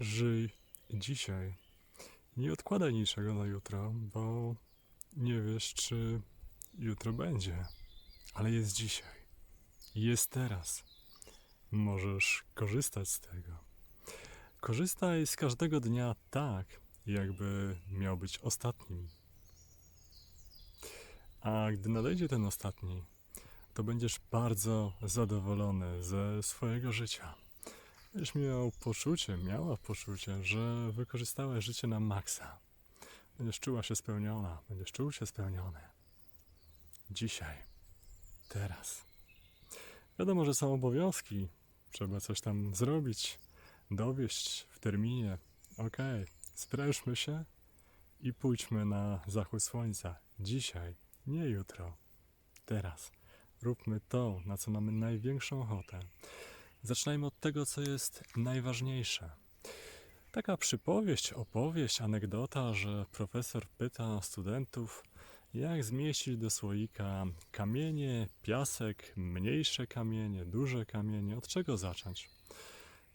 Żyj dzisiaj. Nie odkładaj niczego na jutro, bo nie wiesz, czy jutro będzie. Ale jest dzisiaj. Jest teraz. Możesz korzystać z tego. Korzystaj z każdego dnia tak, jakby miał być ostatnim. A gdy nadejdzie ten ostatni, to będziesz bardzo zadowolony ze swojego życia. Będziesz miał poczucie, miała poczucie, że wykorzystałeś życie na maksa. Będziesz czuła się spełniona, będziesz czuł się spełniony. Dzisiaj, teraz. Wiadomo, że są obowiązki, trzeba coś tam zrobić, dowieść w terminie. Okej, sprężmy się i pójdźmy na zachód słońca. Dzisiaj, nie jutro, teraz. Róbmy to, na co mamy największą ochotę. Zaczynajmy od tego, co jest najważniejsze. Taka przypowieść, opowieść, anegdota, że profesor pyta studentów, jak zmieścić do słoika kamienie, piasek, mniejsze kamienie, duże kamienie, od czego zacząć.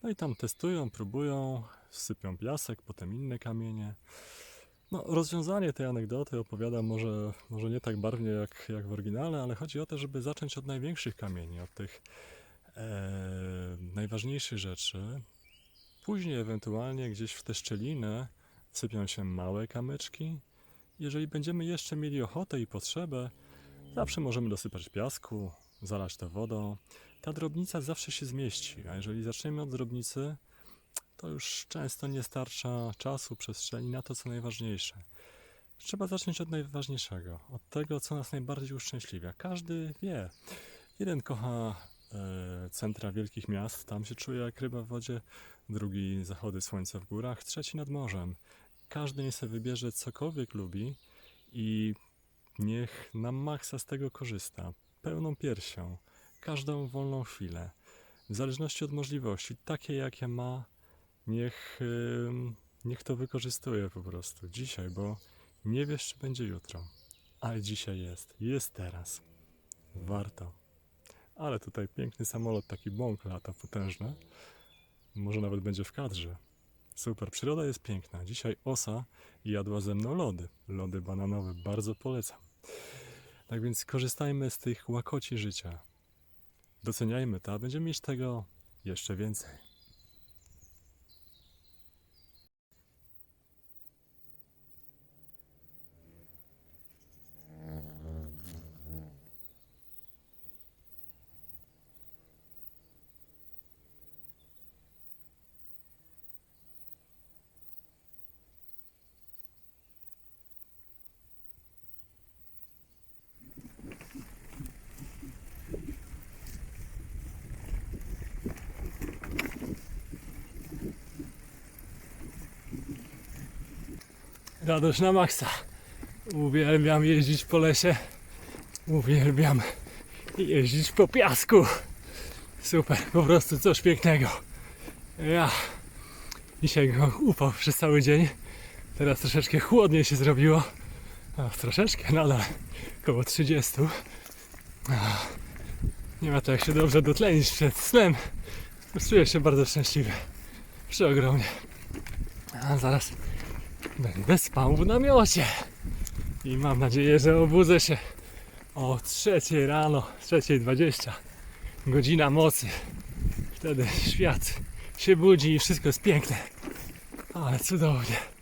No i tam testują, próbują, sypią piasek, potem inne kamienie. No, rozwiązanie tej anegdoty opowiada może, może nie tak barwnie jak, jak w oryginale, ale chodzi o to, żeby zacząć od największych kamieni, od tych e, najważniejszych rzeczy. Później ewentualnie gdzieś w te szczeliny sypią się małe kamyczki. Jeżeli będziemy jeszcze mieli ochotę i potrzebę, zawsze możemy dosypać piasku, zalać to wodą. Ta drobnica zawsze się zmieści, a jeżeli zaczniemy od drobnicy, to już często nie starcza czasu, przestrzeni na to, co najważniejsze. Trzeba zacząć od najważniejszego, od tego, co nas najbardziej uszczęśliwia. Każdy wie. Jeden kocha centra wielkich miast, tam się czuje jak ryba w wodzie, drugi zachody słońca w górach, trzeci nad morzem. Każdy niech sobie wybierze cokolwiek lubi i niech na maksa z tego korzysta, pełną piersią, każdą wolną chwilę, w zależności od możliwości, takie jakie ma, niech, niech to wykorzystuje po prostu dzisiaj, bo nie wiesz, czy będzie jutro, ale dzisiaj jest, jest teraz. Warto. Ale tutaj piękny samolot, taki bąk lata potężny. Może nawet będzie w kadrze. Super, przyroda jest piękna. Dzisiaj osa jadła ze mną lody. Lody bananowe, bardzo polecam. Tak więc korzystajmy z tych łakoci życia. Doceniajmy to, a będziemy mieć tego jeszcze więcej. Radość na maksa. Uwielbiam jeździć po lesie. Uwielbiam jeździć po piasku. Super, po prostu coś pięknego. Ja dzisiaj go upał przez cały dzień. Teraz troszeczkę chłodniej się zrobiło. No, troszeczkę, nadal około 30. Ach, Nie ma to jak się dobrze dotlenić przed snem. Czuję się bardzo szczęśliwy. Przeogromnie. A zaraz Będę spał w namiocie. I mam nadzieję, że obudzę się o 3 rano, 3.20. Godzina mocy. Wtedy świat się budzi i wszystko jest piękne. Ale cudownie.